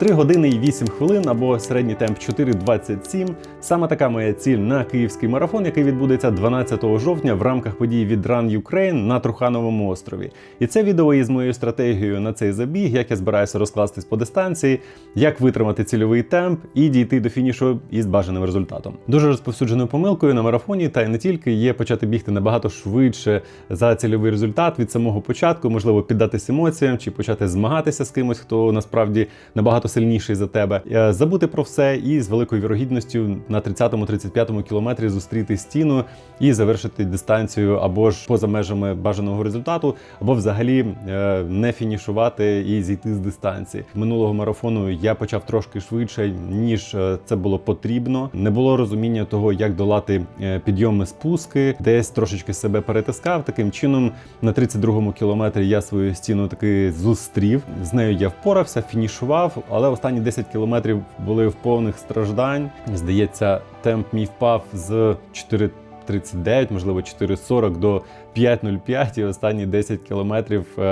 3 години і 8 хвилин або середній темп 4.27. Саме така моя ціль на київський марафон, який відбудеться 12 жовтня в рамках подій від Run Ukraine на Трухановому острові. І це відео із моєю стратегією на цей забіг, як я збираюся розкластись по дистанції, як витримати цільовий темп і дійти до фінішу із бажаним результатом. Дуже розповсюдженою помилкою на марафоні, та й не тільки є почати бігти набагато швидше за цільовий результат від самого початку, можливо, піддатись емоціям чи почати змагатися з кимось, хто насправді набагато сильніший за тебе, Е, забути про все і з великою вірогідністю на 30-35 кілометрі зустріти стіну і завершити дистанцію або ж поза межами бажаного результату, або взагалі е, не фінішувати і зійти з дистанції. Минулого марафону я почав трошки швидше, ніж е, це було потрібно. Не було розуміння того, як долати підйоми спуски, десь трошечки себе перетискав. Таким чином, на 32-му кілометрі я свою стіну таки зустрів. З нею я впорався, фінішував, але останні 10 кілометрів були в повних страждань. Здається, темп мій впав з 4 39, можливо, 4,40 до 5,05 і останні 10 кілометрів е,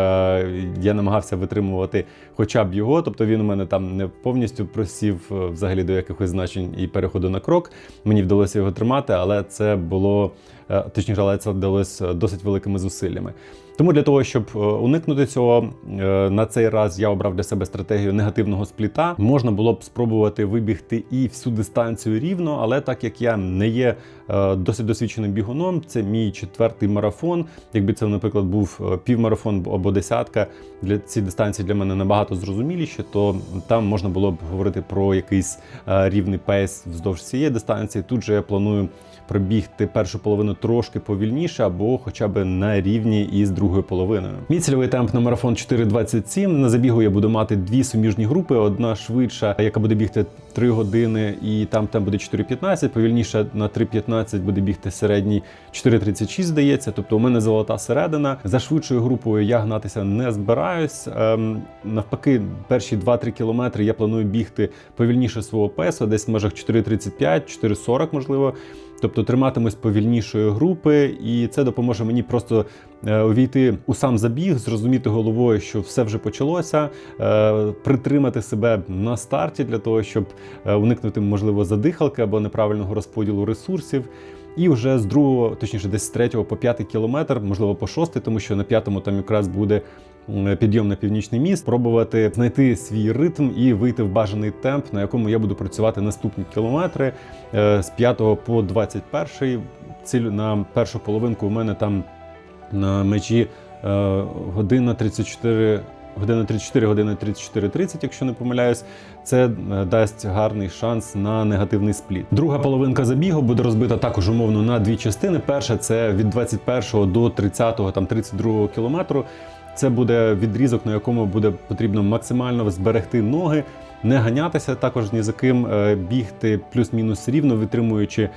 я намагався витримувати хоча б його. Тобто він у мене там не повністю просів е, взагалі до якихось значень і переходу на крок. Мені вдалося його тримати, але це було точніше, але це вдалося досить великими зусиллями. Тому для того, щоб е, уникнути цього, е, на цей раз я обрав для себе стратегію негативного спліта. Можна було б спробувати вибігти і всю дистанцію рівно, але так як я не є е, досить досвідченим бігуном, це мій четвертий марафон. Якби це, наприклад, був е, півмарафон або десятка, для ці дистанції для мене набагато зрозуміліші, то там можна було б говорити про якийсь е, рівний пейс вздовж цієї дистанції. Тут же я планую пробігти першу половину трошки повільніше, або хоча б на рівні із другою половиною. Мій цільовий темп на марафон 4.27. На забігу я буду мати дві суміжні групи: одна швидша, яка буде бігти 3 години, і там темп буде 4.15, повільніше на 3.15 буде бігти середній 4.36, здається. Тобто у мене золота середина. За швидшою групою я гнатися не збираюсь. Ем, навпаки, перші 2-3 кілометри я планую бігти повільніше свого песу, десь в межах 4.35, 4.40, можливо. Тобто триматимусь повільнішої групи, і це допоможе мені просто е, увійти у сам забіг, зрозуміти головою, що все вже почалося, е, притримати себе на старті для того, щоб е, уникнути можливо задихалки або неправильного розподілу ресурсів. І вже з другого, точніше, десь з третього по п'ятий кілометр, можливо, по шостий, тому що на п'ятому там якраз буде підйом на північний міст, пробувати знайти свій ритм і вийти в бажаний темп, на якому я буду працювати наступні кілометри Е, з 5 по 21. Ціль на першу половинку у мене там на межі е, година 34. Година 34, година 34.30, якщо не помиляюсь, це е, дасть гарний шанс на негативний спліт. Друга половинка забігу буде розбита також умовно на дві частини. Перша це від 21 до 30, там 32 кілометру. Це буде відрізок, на якому буде потрібно максимально зберегти ноги, не ганятися також ні за ким е, бігти плюс-мінус рівно, витримуючи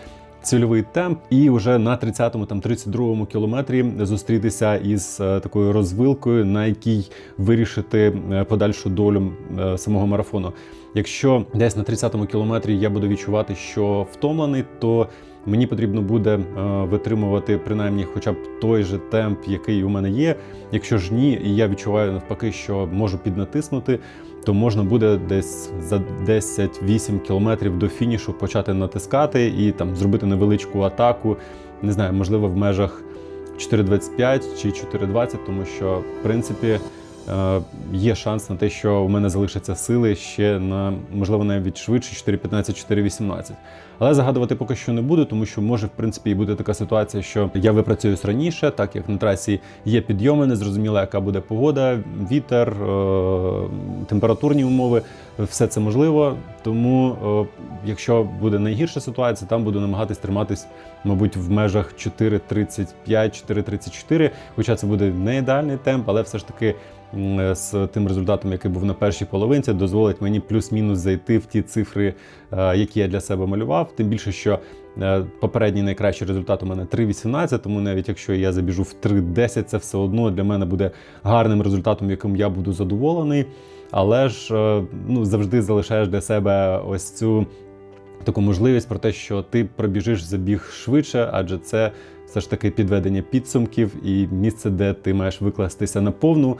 цільовий темп, і вже на 30-му, там 32-му кілометрі зустрітися із е, такою розвилкою, на якій вирішити е, подальшу долю е, самого марафону. Якщо десь на 30-му кілометрі я буду відчувати, що втомлений, то мені потрібно буде витримувати принаймні хоча б той же темп, який у мене є. Якщо ж ні, і я відчуваю навпаки, що можу піднатиснути, то можна буде десь за 10-8 кілометрів до фінішу почати натискати і там зробити невеличку атаку. Не знаю, можливо, в межах 4.25 чи 4.20, тому що в принципі. Е, Є шанс на те, що у мене залишаться сили ще на можливо навіть швидше 4.15, 4.18. Але загадувати поки що не буду, тому що може в принципі і бути така ситуація, що я випрацююсь раніше, так як на трасі є підйоми, не зрозуміло, яка буде погода, вітер, е, температурні умови. Все це можливо. Тому, е, якщо буде найгірша ситуація, там буду намагатись триматись, мабуть, в межах 4.35, 4.34. Хоча це буде не ідеальний темп, але все ж таки з тим результатом, який був на першій половинці, дозволить мені плюс-мінус зайти в ті цифри, е, які я для себе малював. Тим більше, що е, попередній найкращий результат у мене 3.18, тому навіть якщо я забіжу в 3.10, це все одно для мене буде гарним результатом, яким я буду задоволений. Але ж е, ну, завжди залишаєш для себе ось цю таку можливість про те, що ти пробіжиш забіг швидше, адже це все ж таки підведення підсумків і місце, де ти маєш викластися на повну.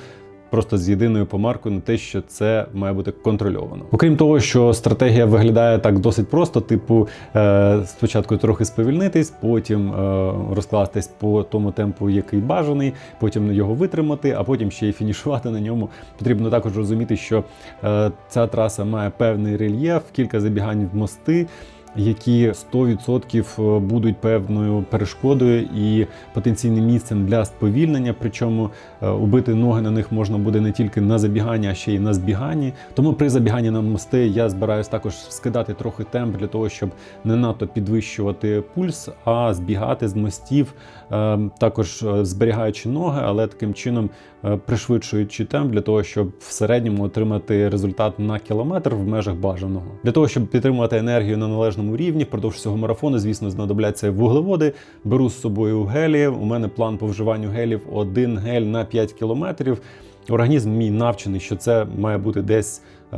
Просто з єдиною помаркою на те, що це має бути контрольовано. Окрім того, що стратегія виглядає так досить просто: типу, е, спочатку трохи сповільнитись, потім е, розкластись по тому темпу, який бажаний, потім його витримати, а потім ще й фінішувати на ньому. Потрібно також розуміти, що е, ця траса має певний рельєф, кілька забігань в мости. Які 100% будуть певною перешкодою і потенційним місцем для сповільнення. Причому е, убити ноги на них можна буде не тільки на забіганні, а ще й на збіганні. Тому при забіганні на мости я збираюсь також скидати трохи темп для того, щоб не надто підвищувати пульс, а збігати з мостів, е, також е, зберігаючи ноги, але таким чином е, пришвидшуючи темп для того, щоб в середньому отримати результат на кілометр в межах бажаного. Для того, щоб підтримувати енергію на належному рівні, впродовж цього марафону, звісно, знадобляться вуглеводи. Беру з собою гелі. У мене план по вживанню гелів один гель на 5 кілометрів. Організм мій навчений, що це має бути десь е,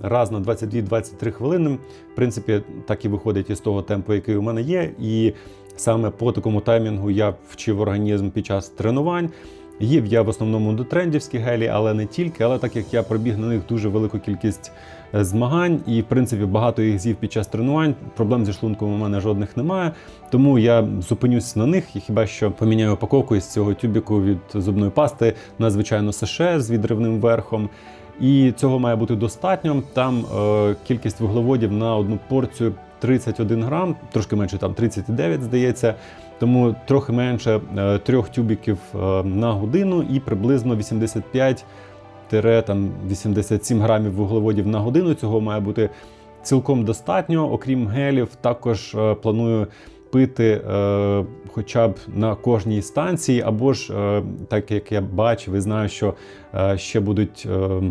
раз на 22-23 хвилини. В принципі, так і виходить із того темпу, який у мене є. І саме по такому таймінгу я вчив організм під час тренувань. Їв я в основному дотрендівські гелі, але не тільки. Але так як я пробіг на них дуже велику кількість змагань, і в принципі багато їх з'їв під час тренувань. Проблем зі шлунком у мене жодних немає. Тому я зупинюсь на них і хіба що поміняю упаковку із цього тюбіку від зубної пасти на звичайно США з відривним верхом. І цього має бути достатньо. Там е, кількість вуглеводів на одну порцію 31 грам, трошки менше, там 39, здається. Тому трохи менше е, трьох тюбіків е, на годину і приблизно 85 там 87 грамів вуглеводів на годину. Цього має бути цілком достатньо. Окрім гелів, також е, планую пити е, хоча б на кожній станції, або ж е, так як я бачив і знаю, що е, ще будуть. Е,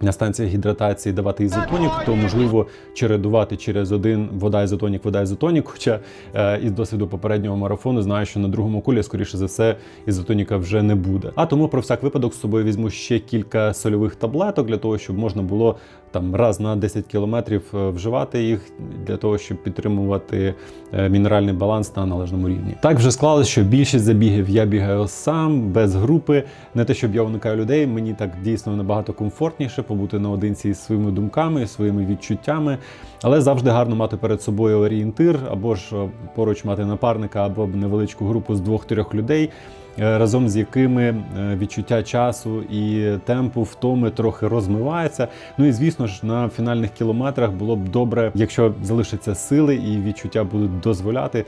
на станціях гідратації давати ізотонік, то можливо чередувати через один вода ізотонік, вода ізотонік. Хоча е, із досвіду попереднього марафону знаю, що на другому колі, скоріше за все, ізотоніка вже не буде. А тому про всяк випадок з собою візьму ще кілька сольових таблеток для того, щоб можна було там раз на 10 кілометрів е, вживати їх для того, щоб підтримувати е, мінеральний баланс на належному рівні. Так вже склалось, що більшість забігів я бігаю сам без групи. Не те, щоб я уникаю людей, мені так дійсно набагато комфортніше побути наодинці із своїми думками, своїми відчуттями, але завжди гарно мати перед собою орієнтир або ж е, поруч мати напарника або невеличку групу з двох-трьох людей. Е, Разом з якими е, відчуття часу і темпу втоми трохи розмивається. Ну і звісно ж, на фінальних кілометрах було б добре, якщо залишаться сили і відчуття будуть дозволяти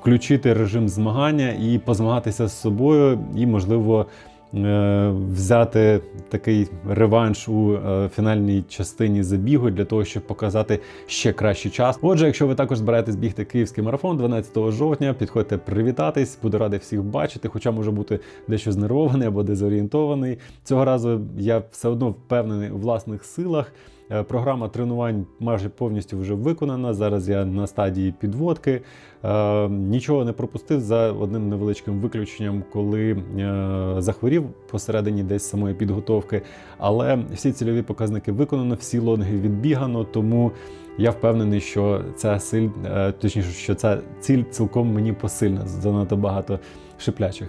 включити режим змагання і позмагатися з собою, і можливо. Е, Взяти такий реванш у е, фінальній частині забігу для того, щоб показати ще кращий час. Отже, якщо ви також збираєтесь бігти київський марафон 12 жовтня, підходьте привітатись, буду радий всіх бачити, хоча може бути дещо знервований або дезорієнтований. Цього разу я все одно впевнений у власних силах. Е, Програма тренувань майже повністю вже виконана. Зараз я на стадії підводки. Е, Нічого не пропустив за одним невеличким виключенням, коли е, захворів посередині десь самої підготовки. Але всі цільові показники виконано, всі лонги відбігано, тому. Я впевнений, що ця силь, точніше, що ця ціль цілком мені посильна, занадто багато шиплячих.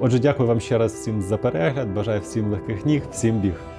Отже, дякую вам ще раз всім за перегляд. Бажаю всім легких ніг, всім біг.